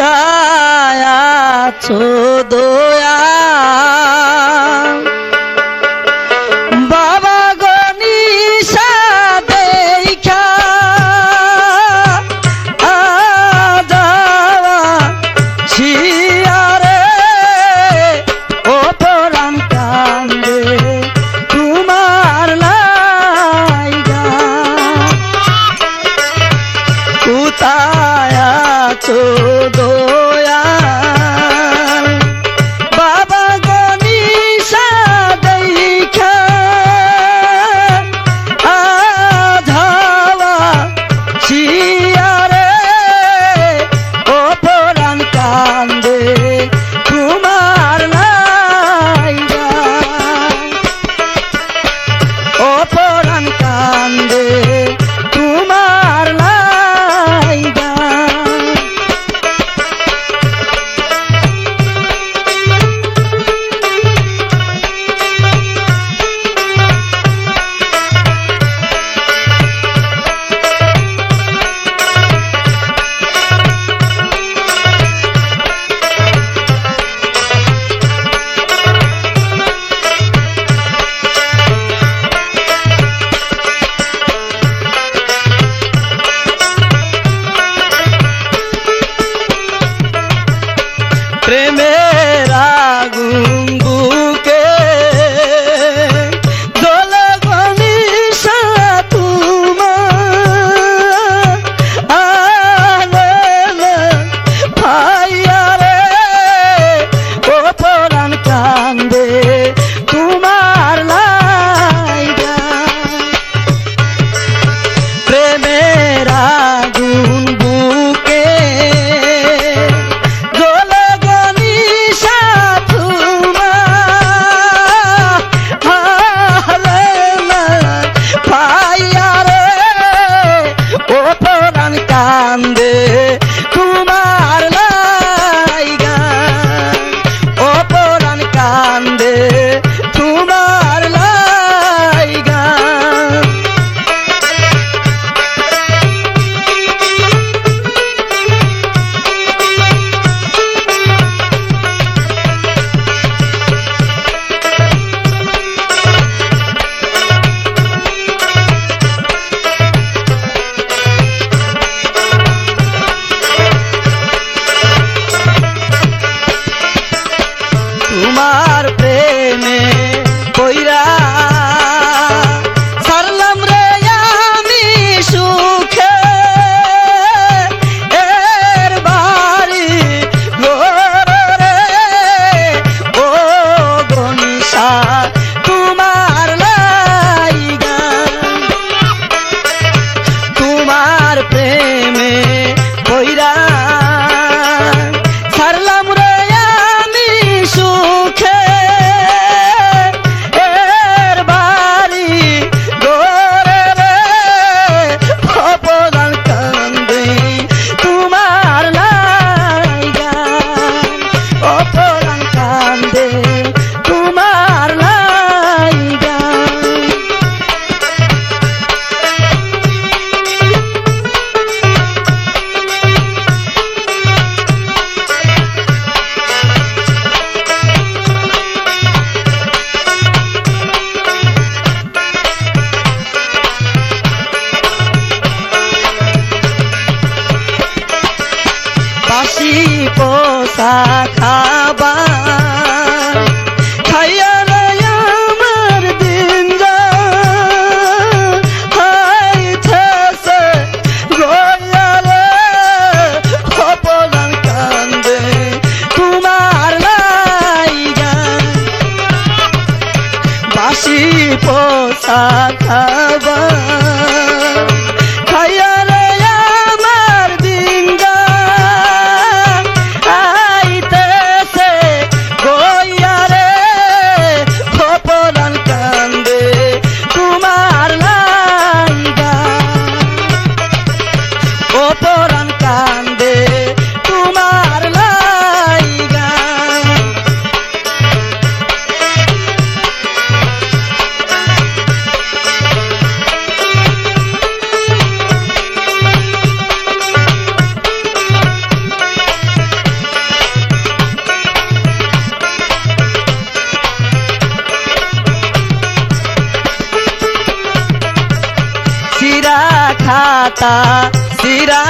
কোথায় আছো দয়া তোমার লাইগা বাসি পোষা খাবার। খাতা সিরা